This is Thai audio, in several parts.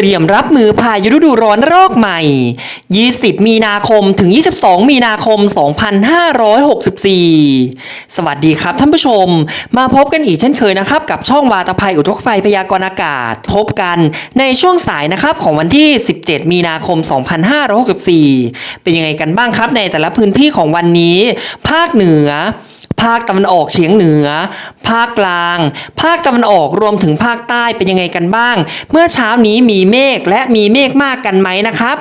เตรียมรับมือพายุฤดูร้อนรอกใหม่ 20 มีนาคมถึง 22 มีนาคม 2564 สวัสดีครับท่านผู้ชม มาพบกันอีกเช่นเคยนะครับ กับช่องวาตภัยอุทกภัยพยากรณ์อากาศ พบกันในช่วงสายนะครับของวันที่ 17 มีนาคม 2564 เป็นยังไงกันบ้างครับในแต่ละพื้นที่ของวันนี้ ภาคเหนือ ภาคตะวันออกเฉียงเหนือ ภาคกลาง ภาคตะวันออกรวมถึงภาคใต้เป็นยังไงกันบ้าง เมื่อเช้านี้มีเมฆและมีเมฆมากกันไหมนะครับ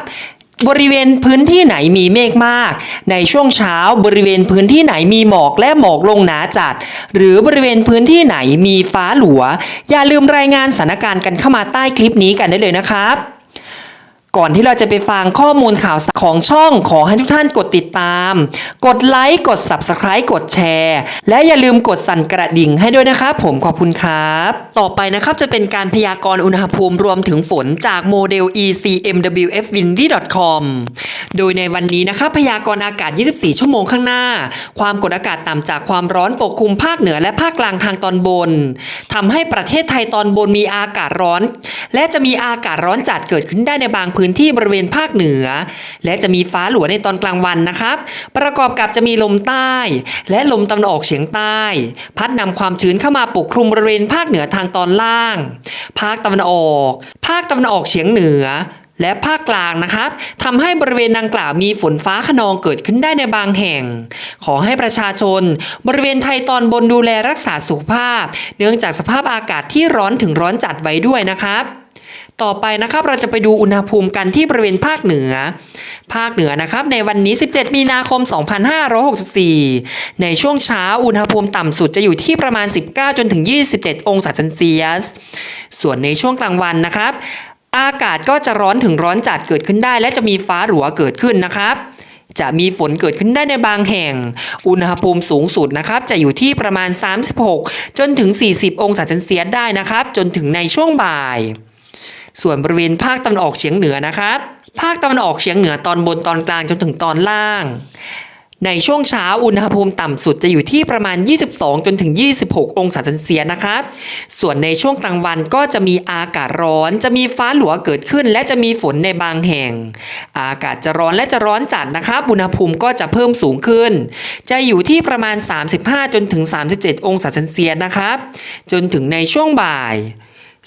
บริเวณพื้นที่ไหนมีเมฆมาก ในช่วงเช้าบริเวณพื้นที่ไหนมีหมอกและหมอกลงหนาจัด หรือบริเวณพื้นที่ไหนมีฟ้าหลัว อย่าลืมรายงานสถานการณ์กันเข้ามาใต้คลิปนี้กันได้เลยนะครับ ก่อนที่เราจะไปฟังข้อมูลข่าวสารของช่องขอให้ทุกท่านกดติดตาม กดไลค์กด Subscribe กดแชร์ และอย่าลืมกดสั่นกระดิ่งให้ด้วยนะครับผมขอบคุณครับ ต่อไปนะครับจะเป็นการพยากรณ์อุณหภูมิรวมถึงฝนจากโมเดล ECMWFWindy.com โดยในวันนี้นะครับพยากรณ์อากาศ 24 ชั่วโมงข้างหน้า ความกดอากาศต่ำจากความร้อนปกคลุมภาคเหนือและภาคกลางทางตอนบนทำให้ประเทศไทยตอนบนมีอากาศร้อน และจะมีอากาศร้อนจัดเกิดขึ้นได้ในบางพื้นที่บริเวณภาคเหนือ และจะมีฟ้าหลัวในตอนกลางวันนะครับ ประกอบกับจะมีลมใต้ และลมตะวันออกเฉียงใต้ พัดนำความชื้นเข้ามาปกคลุมบริเวณภาคเหนือทางตอนล่าง ภาคตะวันออก ภาคตะวันออกเฉียงเหนือและภาคกลางนะครับทำให้บริเวณดังกล่าวมีฝนฟ้าขนองเกิดขึ้นได้ในบางแห่ง ขอให้ประชาชน บริเวณไทยตอนบนดูแลรักษาสุขภาพ เนื่องจากสภาพอากาศที่ร้อนถึงร้อนจัดไว้ด้วยนะครับ ต่อไปนะครับเราจะไปดูอุณหภูมิกันที่บริเวณภาคเหนือ ภาคเหนือนะครับในวันนี้ 17 มีนาคม 2564 ในช่วงเช้าอุณหภูมิต่ำสุดจะอยู่ที่ประมาณ 19 จนถึง 27 องศาเซนเซียส ส่วนในช่วงกลางวันนะครับ อากาศก็จะร้อนถึงร้อนจัดเกิดขึ้นได้ และจะมีฟ้าหลัวเกิดขึ้นนะครับจะมีฝนเกิดขึ้นได้ในบางแห่ง อุณหภูมิสูงสุดนะครับ จะอยู่ที่ประมาณ 36 จนถึง 40 องศาเซนเซียสได้นะครับ จนถึงในช่วงบ่าย ส่วนบริเวณภาคตะวันออกเฉียงเหนือนะครับ ภาคตะวันออกเฉียงเหนือตอนบนตอนกลางจนถึงตอนล่าง ในช่วงเช้าอุณหภูมิต่ำสุดจะอยู่ที่ประมาณ 22 จนถึง 26 องศาเซนเซียสนะครับ ส่วนในช่วงกลางวันก็จะมีอากาศร้อน จะมีฟ้าหลัวเกิดขึ้น และจะมีฝนในบางแห่ง อากาศจะร้อนและจะร้อนจัดนะครับ อุณหภูมิก็จะเพิ่มสูงขึ้น จะอยู่ที่ประมาณ 35 จนถึง 37 องศาเซนเซียสนะครับ จนถึงในช่วงบ่าย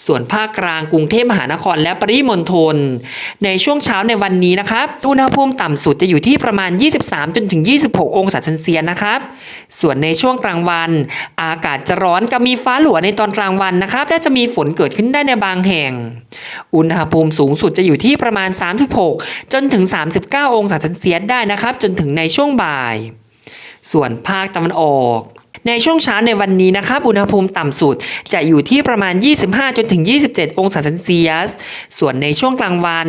ส่วนภาคกลางกรุงเทพมหานครและปริมณฑลในช่วงเช้าในวันนี้นะครับ อุณหภูมิต่ำสุดจะอยู่ที่ประมาณ 23 จนถึง 26 องศาเซนเซียสนะครับ ส่วนในช่วงกลางวัน อากาศจะร้อนกับมีฟ้าหลัวในตอนกลางวันนะครับ และจะมีฝนเกิดขึ้นได้ในบางแห่ง อุณหภูมิสูงสุดจะอยู่ที่ประมาณ 36 จนถึง 39 องศาเซนเซียสได้นะครับ จนถึงในช่วงบ่าย ส่วนภาคตะวันออก ในช่วงเช้าในวันนี้นะครับอุณหภูมิต่ำสุดจะอยู่ที่ประมาณ 25 จนถึง 27 องศาเซนเซียส ส่วนในช่วงกลางวัน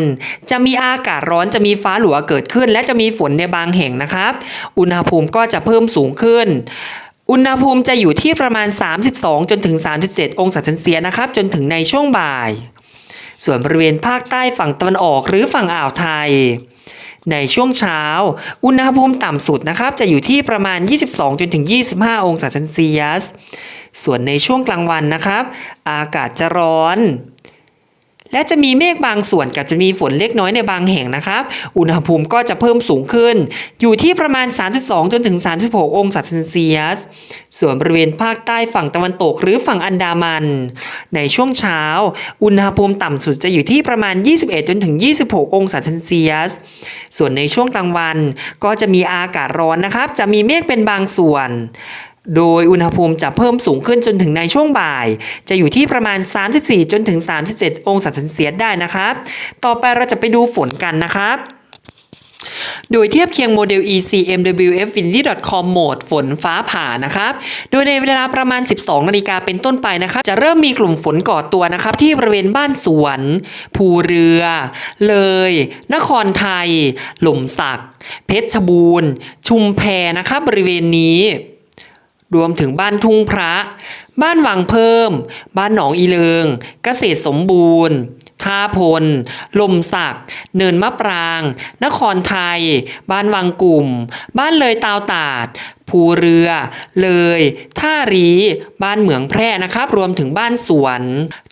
จะมีอากาศร้อนจะมีฟ้าหลัวเกิดขึ้น และจะมีฝนในบางแห่งนะครับ อุณหภูมิก็จะเพิ่มสูงขึ้นอุณหภูมิจะอยู่ที่ประมาณ 32 จนถึง 37 องศาเซนเซียสนะครับ จนถึงในช่วงบ่าย ส่วนบริเวณภาคใต้ฝั่งตะวันออกหรือฝั่งอ่าวไทย ในช่วงเช้า อุณหภูมิต่ำสุดนะครับ จะอยู่ที่ประมาณ 22จนถึง 25 องศาเซลเซียส ส่วนในช่วงกลางวันนะครับ อากาศจะร้อน และจะมีเมฆบางส่วนกับจะมีฝนเล็กน้อยในบางแห่งนะครับ อุณหภูมิก็จะเพิ่มสูงขึ้น อยู่ที่ประมาณ 32 จนถึง 36 องศาเซนเซียส ส่วนบริเวณภาคใต้ฝั่งตะวันตกหรือฝั่งอันดามัน ในช่วงเช้า อุณหภูมิต่ำสุดจะอยู่ที่ประมาณ 21 จนถึง 26 องศาเซนเซียส ส่วนในช่วงกลางวันก็จะมีอากาศร้อนนะครับ จะมีเมฆเป็นบางส่วน โดยอุณหภูมิจะเพิ่มสูงขึ้นจนถึงในช่วงบ่าย จะอยู่ที่ประมาณ 34 จนถึง 37 องศาเซนเซียสได้นะครับ ต่อไปเราจะไปดูฝนกันนะครับโดยเทียบเคียงโมเดล ECMWFWindy.com โหมดฝนฟ้าผ่านะครับ โดยในเวลาประมาณ 12 นาฬิกาเป็นต้นไปนะครับ จะเริ่มมีกลุ่มฝนก่อตัวนะครับ ที่บริเวณบ้านสวน ภูเรือ เลย นครไทย หล่มสัก เพชรบูรณ์ ชุมแพนะครับบริเวณนี้ รวมถึงบ้านทุ่งพระ บ้านวังเพิ่ม บ้านหนองอีเลิง เกษตรสมบูรณ์ ท่าพล ลมสัก เนินมะปราง นครไทย บ้านวังกลุ่ม บ้านเลยตาวตาด ภูเรือ เลย ท่ารี บ้านเหมืองแพร่นะครับ รวมถึงบ้านสวน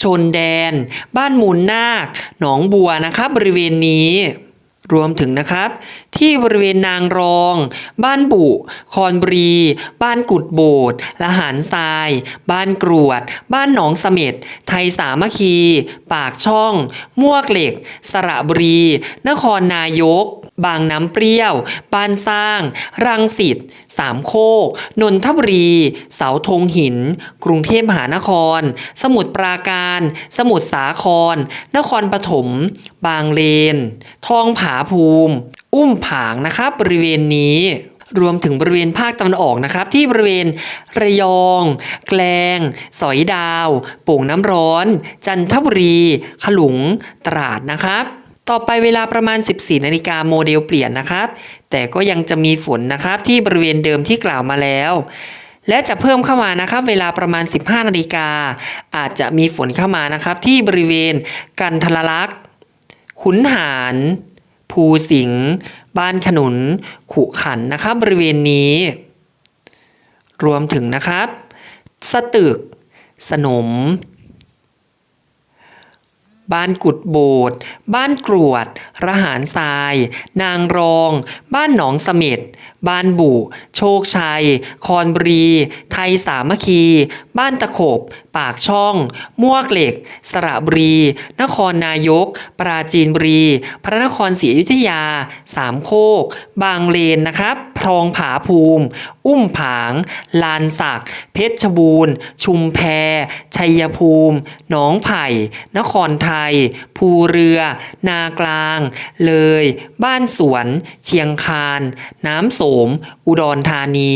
ชนแดน บ้านมูลนาค หนองบัวนะครับบริเวณนี้ รวมถึงนะครับ ที่บริเวณนางรอง บ้านบุ คอนบรี บ้านกุดโบดละหารทราย บ้านกรวด บ้านหนองเสม็ดไทยสามัคคี ปากช่อง มวกเหล็ก สระบุรี นครนายก บางน้ำเปรี้ยวบ้านสร้าง รังสิตสามโคก นนทบุรี เสาธงหิน กรุงเทพมหานคร สมุทรปราการ สมุทรสาคร นครปฐม บางเลน ทองผาภูมิ อุ้มผางนะครับบริเวณนี้รวมถึงบริเวณภาคตะวันออกนะครับ ที่บริเวณระยอง แกลง สอยดาว โป่งน้ำร้อน จันทบุรี ขลุง ตราดนะครับ ต่อไปเวลาประมาณ 14นาฬิกาโมเดลเปลี่ยนนะครับ แต่ก็ยังจะมีฝนนะครับที่บริเวณเดิมที่กล่าวมาแล้ว และจะเพิ่มเข้ามานะครับ เวลาประมาณ 15นาฬิกาอาจจะมีฝนเข้ามานะครับ ที่บริเวณกันทรลักษ์ขุนหารภูสิงห์บ้านขนุน ขุขันนะครับ บริเวณนี้ รวมถึงนะครับ สตึก สนม บ้านกุดโบดบ้านกรวด ระหารทราย นางรอง บ้านหนองเสม็ด บ้านบุ โชคชัย คอนบรี ไทยสามัคคี บ้านตะขบ ปากช่อง มวกเหล็ก สระบุรี นครนายก ปราจีนบุรี พระนครศรีอยุธยา สามโคก บางเลนนะครับ ทองผาภูมิ อุ้มผาง ลานสัก เพชรบูรณ์ ชุมแพ ชัยภูมิ หนองไผ่ นครไทย ภูเรือ นากลาง เลย บ้านสวน เชียงคาน น้ำโสม อุดรธานี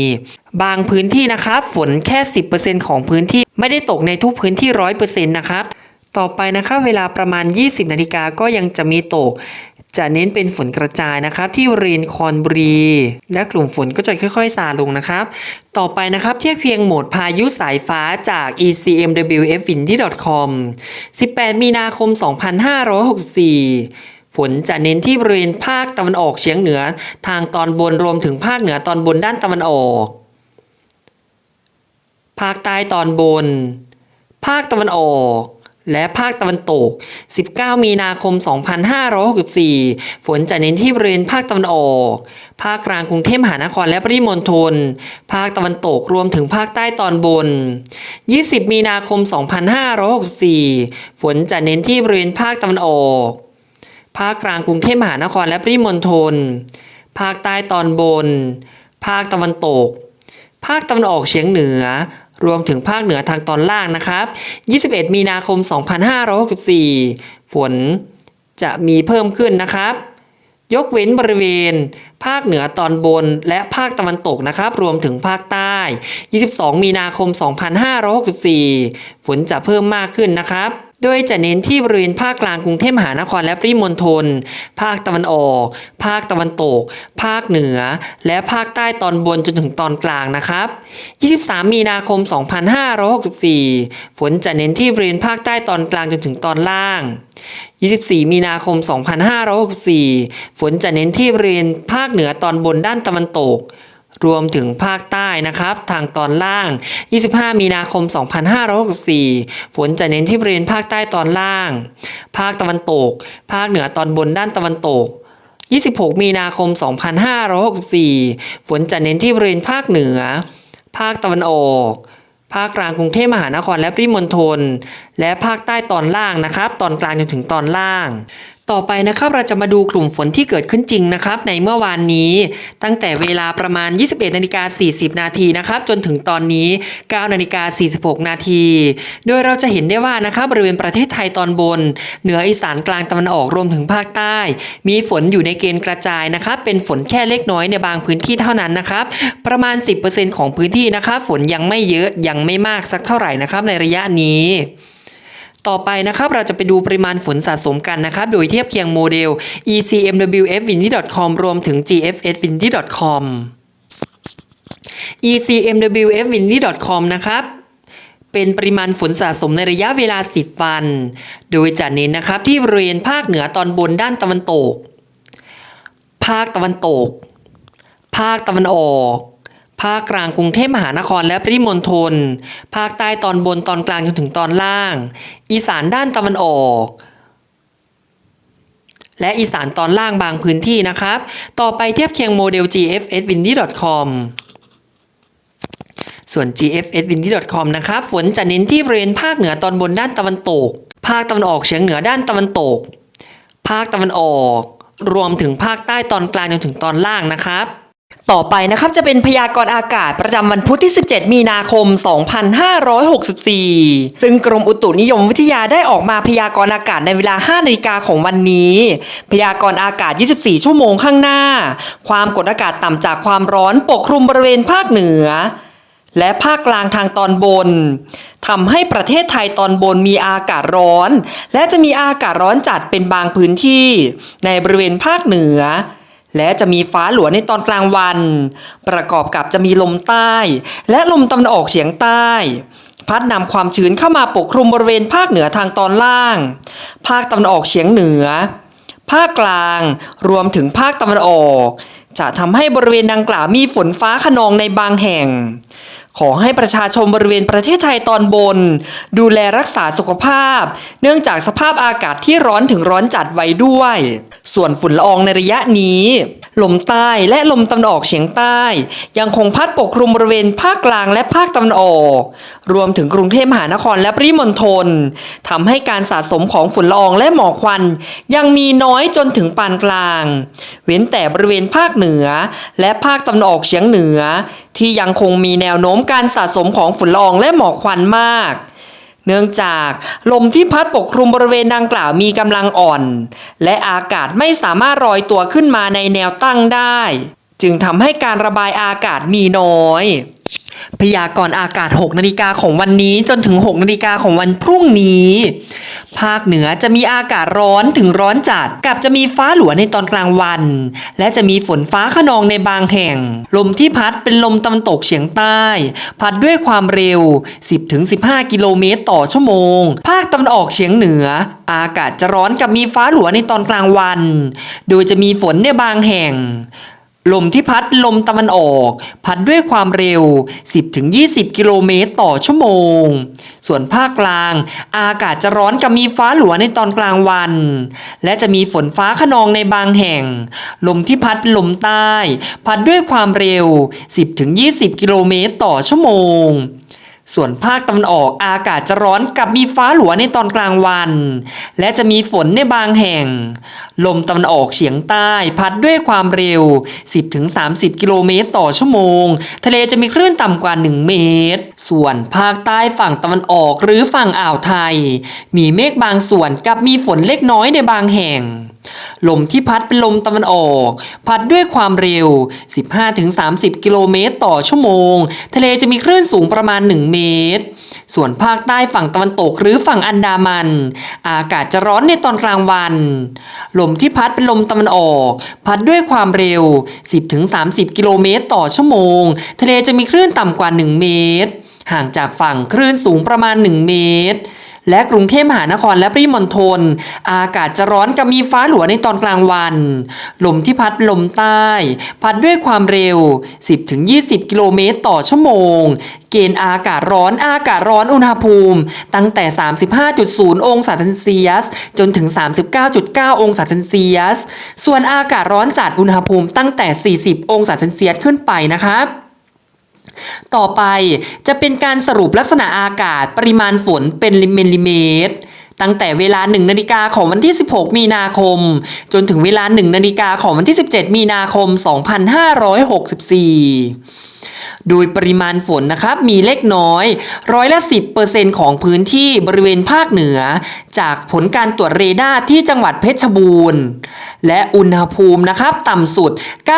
บางพื้นที่นะครับ ฝนแค่ 10%ของพื้นที่ไม่ได้ตกในทุกพื้นที่ 100%นะครับ ต่อไปนะครับ เวลาประมาณ 20 นาฬิกาก็ยังจะมีตก จะเน้นเป็นฝนกระจายนะครับ ที่บริเวณคอนบุรี และกลุ่มฝนก็จะค่อยๆซาลงนะครับ ต่อไปนะครับเทียบเพียงโหมดพายุสายฟ้าจาก ecmwfindy.com 18 มีนาคม 2564ฝนจะเน้นที่บริเวณภาคตะวันออกเฉียงเหนือ ทางตอนบนรวมถึงภาคเหนือตอนบนด้านตะวันออก ภาคใต้ตอนบน ภาคตะวันออก และภาคตะวันตก 19 มีนาคม 2564 ฝนจะเน้นที่บริเวณภาคตะวันออก ภาคกลางกรุงเทพมหานครและปริมณฑล ภาคตะวันตกรวมถึงภาคใต้ตอนบน 20 มีนาคม 2564 ฝนจะเน้นที่บริเวณภาคตะวันออก ภาคกลางกรุงเทพมหานครและปริมณฑล ภาคใต้ตอนบน ภาคตะวันตก ภาคตะวันออกเฉียงเหนือ รวมถึงภาคเหนือทางตอนล่างนะครับ 21 มีนาคม 2564 ฝนจะมีเพิ่มขึ้นนะครับ ยกเว้นบริเวณ ภาคเหนือตอนบนและภาคตะวันตกนะครับ รวมถึงภาคใต้ 22 มีนาคม 2564 ฝนจะเพิ่มมากขึ้นนะครับ โดยจะเน้นที่บริเวณภาคกลางกรุงเทพมหานครและปริมณฑล ภาคตะวันออก ภาคตะวันตก ภาคเหนือ และภาคใต้ตอนบนจนถึงตอนกลางนะครับ 23 มีนาคม 2564 ฝนจะเน้นที่บริเวณภาคใต้ตอนกลางจนถึงตอนล่าง 24 มีนาคม 2564 ฝนจะเน้นที่บริเวณภาคเหนือตอนบนด้านตะวันตก รวมถึงภาคใต้นะครับ ทางตอนล่าง 25 มีนาคม 2564 ฝนจะเน้นที่บริเวณภาคใต้ตอนล่าง ภาคตะวันตก ภาคเหนือตอนบนด้านตะวันตก 26 มีนาคม 2564 ฝนจะเน้นที่บริเวณภาคเหนือ ภาคตะวันออก ภาคกลางกรุงเทพมหานครและปริมณฑล และภาคใต้ตอนล่างนะครับ ตอนกลางจนถึงตอนล่าง ต่อไปนะครับเราจะมาดูกลุ่มฝนที่เกิดขึ้นจริงนะครับ ในเมื่อวานนี้ ตั้งแต่เวลาประมาณ 21นาฬิกา40 นาทีนะครับ จนถึงตอนนี้ 9นาฬิกา46 นาที โดยเราจะเห็นได้ว่านะครับบริเวณประเทศไทยตอนบน เหนืออีสานกลางตะวันออกรวมถึงภาคใต้ มีฝนอยู่ในเกณฑ์กระจายนะครับ เป็นฝนแค่เล็กน้อยในบางพื้นที่เท่านั้นนะครับ ประมาณ 10%ของพื้นที่นะครับ ฝนยังไม่เยอะยังไม่มากสักเท่าไหร่นะครับ ในระยะนี้ ต่อไปนะครับเราจะไปดูปริมาณฝนสะสมกันนะครับโดยเทียบเคียงโมเดล ecmwfwindy.com รวมถึง gfswindy.com ecmwfwindy.com นะครับเป็นปริมาณฝนสะสมในระยะเวลา 10 วัน โดยจะเน้นนะครับที่บริเวณภาคเหนือตอนบนด้านตะวันตก ภาคตะวันตก ภาคตะวันออก ภาคกลางกรุงเทพมหานครและปริมณฑล ภาคใต้ตอนบนตอนกลางจนถึงตอนล่าง อีสานด้านตะวันออก และอีสานตอนล่างบางพื้นที่นะครับ ต่อไปเทียบเคียงโมเดล GFS windy.com ส่วน GFS windy.com นะครับ ฝนจะเน้นที่บริเวณภาคเหนือตอนบนด้านตะวันตก ภาคตะวันออกเฉียงเหนือด้านตะวันตก ภาคตะวันออก รวมถึงภาคใต้ตอนกลางจนถึงตอนล่างนะครับ ต่อไปนะครับจะเป็นพยากรณ์อากาศประจำวันพุธที่ 17 มีนาคม 2564 ซึ่งกรมอุตุนิยมวิทยาได้ออกมาพยากรณ์อากาศในเวลา 5 นาฬิกาของวันนี้ พยากรณ์อากาศ 24 ชั่วโมงข้างหน้า ความกดอากาศต่ำจากความร้อนปกคลุมบริเวณภาคเหนือ และภาคกลางทางตอนบนทำให้ประเทศไทยตอนบนมีอากาศร้อน และจะมีอากาศร้อนจัดเป็นบางพื้นที่ ในบริเวณภาคเหนือ และจะมีฟ้าหลวในตอนกลางวัน ประกอบกับจะมีลมใต้ และลมตะวันออกเฉียงใต้ พัดนำความชื้นเข้ามาปกคลุมบริเวณภาคเหนือทางตอนล่าง ภาคตะวันออกเฉียงเหนือ ภาคกลางรวมถึงภาคตะวันออก จะทำให้บริเวณดังกล่าวมีฝนฟ้าขนองในบางแห่ง ขอให้ประชาชนบริเวณประเทศไทยตอนบน ดูแลรักษาสุขภาพ เนื่องจากสภาพอากาศที่ร้อนถึงร้อนจัดไว้ด้วย ส่วนฝุ่นละอองในระยะนี้ ลมใต้และลมตะวันออกเฉียงใต้ ยังคงพัดปกคลุมบริเวณภาคกลางและภาคตะวันออก รวมถึงกรุงเทพมหานครและปริมณฑลทำให้การสะสมของฝุ่นละอองและหมอกควัน ยังมีน้อยจนถึงปานกลาง เว้นแต่บริเวณภาคเหนือ และภาคตะวันออกเฉียงเหนือ ที่ยังคงมีแนวโน้มการสะสมของฝุ่นละอองและหมอกควันมาก เนื่องจากลมที่พัดปกคลุมบริเวณดังกล่าวมีกำลังอ่อน และอากาศไม่สามารถลอยตัวขึ้นมาในแนวตั้งได้ จึงทำให้การระบายอากาศมีน้อย พยากรณ์อากาศ 6 นาฬิกาของวันนี้จนถึง 6 นาฬิกาของวันพรุ่งนี้ ภาคเหนือจะมีอากาศร้อนถึงร้อนจัด กับจะมีฟ้าหลัวในตอนกลางวัน และจะมีฝนฟ้าขนองในบางแห่ง ลมที่พัดเป็นลมตะวันตกเฉียงใต้ พัดด้วยความเร็ว 10-15 กิโลเมตรต่อชั่วโมง ภาคตะวันออกเฉียงเหนืออากาศจะร้อนกับมีฟ้าหลัวในตอนกลางวัน โดยจะมีฝนในบางแห่ง ลมที่พัดลมตะวันออก พัดด้วยความเร็ว 10-20 กิโลเมตรต่อชั่วโมง ส่วนภาคกลาง อากาศจะร้อนกับมีฟ้าหลัวในตอนกลางวัน และจะมีฝนฟ้าขนองในบางแห่ง ลมที่พัดลมใต้ พัดด้วยความเร็ว 10-20 กิโลเมตรต่อชั่วโมง ส่วนภาคตะวันออกอากาศจะร้อนกับมีฟ้าหลัวในตอนกลางวัน และจะมีฝนในบางแห่ง ลมตะวันออกเฉียงใต้พัดด้วยความเร็ว 10-30 กิโลเมตรต่อชั่วโมง ทะเลจะมีคลื่นต่ำกว่า 1 เมตร ส่วนภาคใต้ฝั่งตะวันออกหรือฝั่งอ่าวไทย มีเมฆบางส่วนกับมีฝนเล็กน้อยในบางแห่ง ลมที่พัดเป็นลมตะวันออก พัดด้วยความเร็ว 15-30 กิโลเมตรต่อชั่วโมง ทะเลจะมีคลื่นสูงประมาณ 1 เมตร ส่วนภาคใต้ฝั่งตะวันตกหรือฝั่งอันดามัน อากาศจะร้อนในตอนกลางวัน ลมที่พัดเป็นลมตะวันออก พัดด้วยความเร็ว 10-30 กิโลเมตรต่อชั่วโมง ทะเลจะมีคลื่นต่ำกว่า 1 เมตร ห่างจากฝั่งคลื่นสูงประมาณ 1 เมตร และกรุงเทพมหานครและปริมณฑลอากาศจะร้อนกับมีฟ้าหลัวในตอนกลางวัน ลมที่พัดลมใต้ พัดด้วยความเร็ว 10-20 กิโลเมตรต่อชั่วโมง เกณฑ์อากาศร้อนอากาศร้อนอุณหภูมิ ตั้งแต่ 35.0 องศาเซนเซียส จนถึง 39.9 องศาเซนเซียส ส่วนอากาศร้อนจัดอุณหภูมิตั้งแต่ 40 องศาเซนเซียสขึ้นไปนะครับ ต่อไปจะเป็นการสรุปลักษณะอากาศปริมาณฝนเป็นมิลลิเมตร ตั้งแต่เวลา 1 นาฬิกาของวันที่ 16 มีนาคม จนถึงเวลา 1 นาฬิกาของวันที่ 17 มีนาคม 2564 โดยปริมาณฝนนะครับมีเล็กน้อย ร้อยละ 10%ของพื้นที่บริเวณภาคเหนือ จากผลการตรวจเรดาร์ที่จังหวัดเพชรบูรณ์ และอุณหภูมินะครับต่ำสุด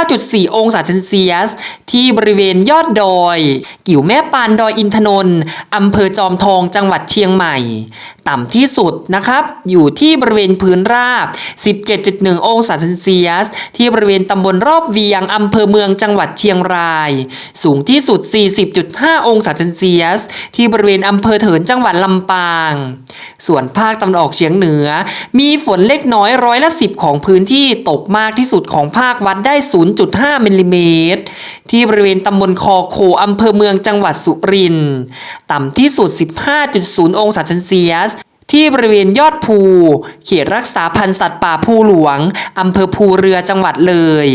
9.4 องศาเซนเซียส ที่บริเวณยอดดอย กิ่วแม่ปานดอยอินทนนท์อำเภอจอมทองจังหวัดเชียงใหม่ ต่ำที่สุดนะครับ อยู่ที่บริเวณพื้นราบ 17.1 องศาเซนเซียส ที่บริเวณตำบลรอบเวียงอำเภอเมืองจังหวัดเชียงราย สูงที่ที่สุด 40.5 องศาเซนเซียส ที่บริเวณอำเภอเถินจังหวัดลำปาง ส่วนภาคตะวันออกเฉียงเหนือ มีฝนเล็กน้อยร้อยละ 10 ของพื้นที่ตกมากที่สุดของภาควัดได้ 0.5มิลลิเมตร ที่บริเวณตำบลคอโคอำเภอเมืองจังหวัดสุรินทร์ ต่ำที่สุด 15.0 องศาเซนเซียส ที่บริเวณยอดภู เขตรักษาพันธุ์สัตว์ป่าภูหลวง อำเภอภูเรือจังหวัดเลย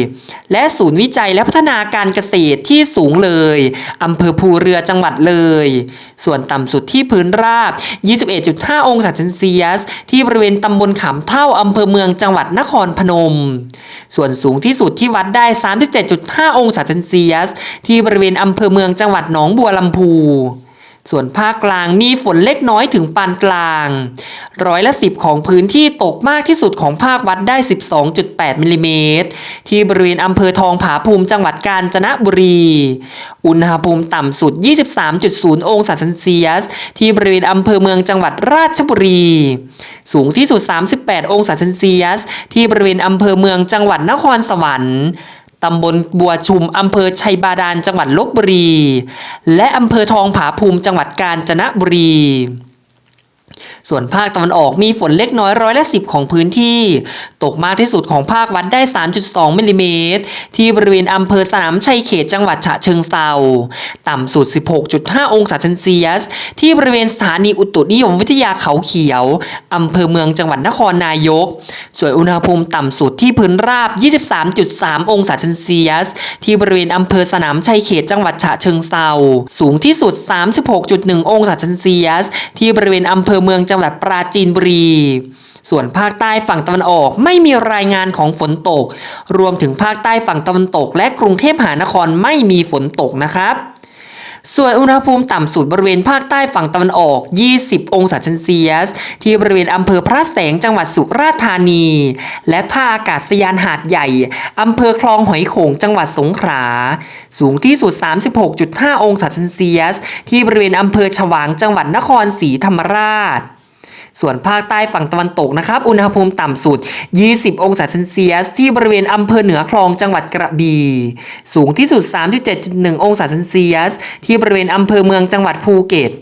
และศูนย์วิจัยและพัฒนาการเกษตรที่สูงเลย อำเภอภูเรือจังหวัดเลย ส่วนต่ำสุดที่พื้นราบ 21.5 องศาเซนเซียส ที่บริเวณตำบลขามเท่า อำเภอเมืองจังหวัดนครพนม ส่วนสูงที่สุดที่วัดได้ 37.5 องศาเซนเซียส ที่บริเวณอำเภอเมืองจังหวัดหนองบัวลำพู ส่วนภาคกลางมีฝนเล็กน้อยถึงปานกลาง ร้อยละสิบของพื้นที่ตกมากที่สุดของภาควัดได้ 12.8มิลลิเมตรที่บริเวณอำเภอทองผาภูมิจังหวัดกาญจนบุรี อุณหภูมิต่ำสุด 23.0 องศาเซนเซียส ที่บริเวณอำเภอเมืองจังหวัดราชบุรี สูงที่สุด 38 องศาเซนเซียส ที่บริเวณอำเภอเมืองจังหวัดนครสวรรค์ ตำบลบัวชุม อำเภอชัยบาดาล จังหวัดลบบุรี และอำเภอทองผาภูมิ จังหวัดกาญจนบุรีส่วนภาคตะวันออกมีฝนเล็กน้อยร้อยละสิบของพื้นที่ ตกมากที่สุดของภาควัดได้ 3.2มิลลิเมตรที่บริเวณอำเภอสนามชัยเขตจังหวัดฉะเชิงเซาต่ำสุด 16.5 องศาเซนเซียส ที่บริเวณสถานีอุตุนิยมวิทยาเขาเขียวอำเภอเมืองจังหวัดนครนายก ส่วนอุณหภูมิต่ำสุดที่พื้นราบ 23.3 องศาเซนเซียส ที่บริเวณอำเภอสนามชัยเขตจังหวัดฉะเชิงเซาสูงที่สุด 36.1 องศาเซนเซียส ที่บริเวณอำเภอเมืองจังหวัดปราจีนบุรี ส่วนภาคใต้ฝั่งตะวันออกไม่มีรายงานของฝนตก รวมถึงภาคใต้ฝั่งตะวันตก และกรุงเทพมหานครไม่มีฝนตกนะครับส่วนอุณหภูมิต่ำสุดบริเวณภาคใต้ฝั่งตะวันออก 20 องศาเซนเซียส ที่บริเวณอำเภอพระแสงจังหวัดสุราษฎร์ธานี และท่าอากาศยานหาดใหญ่ อำเภอคลองหอยโขงจังหวัดสงขลา สูงที่สุด 36.5 องศาเซนเซียส ที่บริเวณอำเภอฉวางจังหวัดนครศรีธรรมราช ส่วนภาคใต้ฝั่งตะวันตกนะครับ อุณหภูมิต่ำสุด 20 องศาเซนเซียส ที่บริเวณอำเภอเหนือคลองจังหวัดกระบี่ สูงที่สุด 37.1 องศาเซนเซียส ที่บริเวณอำเภอเมืองจังหวัดภูเก็ต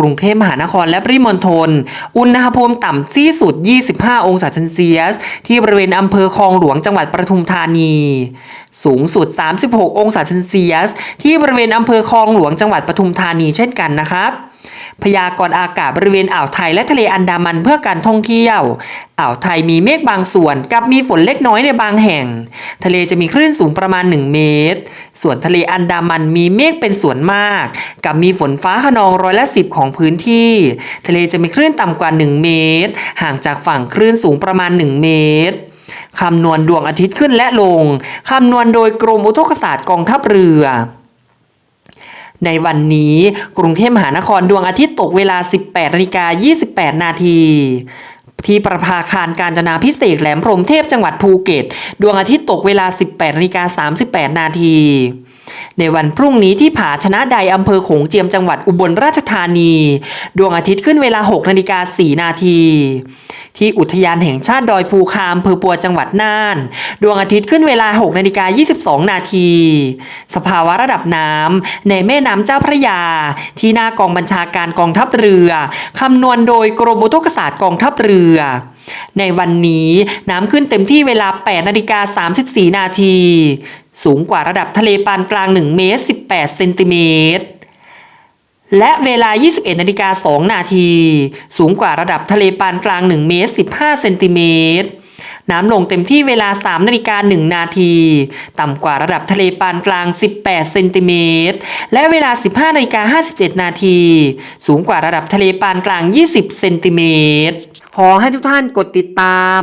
กรุงเทพมหานครและปริมณฑล อุณหภูมิต่ำที่สุด 25 องศาเซนเซียส ที่บริเวณอำเภอคลองหลวงจังหวัดปทุมธานี สูงสุด 36 องศาเซนเซียส ที่บริเวณอำเภอคลองหลวงจังหวัดปทุมธานีเช่นกันนะครับ พยากรณ์อากาศบริเวณอ่าวไทยและทะเลอันดามันเพื่อการท่องเที่ยว อ่าวไทยมีเมฆบางส่วนกับมีฝนเล็กน้อยในบางแห่ง ทะเลจะมีคลื่นสูงประมาณ 1 เมตร ส่วนทะเลอันดามันมีเมฆเป็นส่วนมาก กับมีฝนฟ้าขนองร้อยละสิบของพื้นที่ ทะเลจะมีคลื่นต่ำกว่า 1 เมตร ห่างจากฝั่งคลื่นสูงประมาณ 1 เมตรคำนวณดวงอาทิตย์ขึ้นและลง คำนวณโดยกรมอุทกศาสตร์กองทัพเรือ ในวันนี้กรุงเทพมหานครดวงอาทิตย์ตกเวลา 18นาฬิกา28 นาทีที่ประภาคารการจนาพิเศษกแหลมพรมเทพจังหวัดภูเก็ต ดวงอาทิตย์ตกเวลา 18นาฬิกา38 นาที ในวันพรุ่งนี้ที่ผาชนะใดอำเภอโขงเจียมจังหวัดอุบลราชธานี ดวงอาทิตย์ขึ้นเวลา 6 นาฬิกา 4 นาที ที่อุทยานแห่งชาติดอยภูคามอำเภอปัวจังหวัดน่าน ดวงอาทิตย์ขึ้นเวลา 6 นาฬิกา 22 นาที สภาวะระดับน้ำในแม่น้ำเจ้าพระยา ที่หน้ากองบัญชาการกองทัพเรือคำนวณโดยกรมอุทกศาสตร์กองทัพเรือในวันนี้น้ำขึ้นเต็มที่เวลา 8 นาฬิกา 34 นาที สูงกว่าระดับทะเลปานกลาง 1 เมตร 18 เซนติเมตร และเวลา 21นาฬิกา2นาที สูงกว่าระดับทะเลปานกลาง 1 เมตร 15 เซนติเมตรน้ำลงเต็มที่เวลา 3 นาฬิกา 1 นาที ต่ำกว่าระดับทะเลปานกลาง 18 เซนติเมตร และเวลา 15 นาฬิกา 57 นาที สูงกว่าระดับทะเลปานกลาง 20 เซนติเมตร ขอให้ทุกท่านกดติดตาม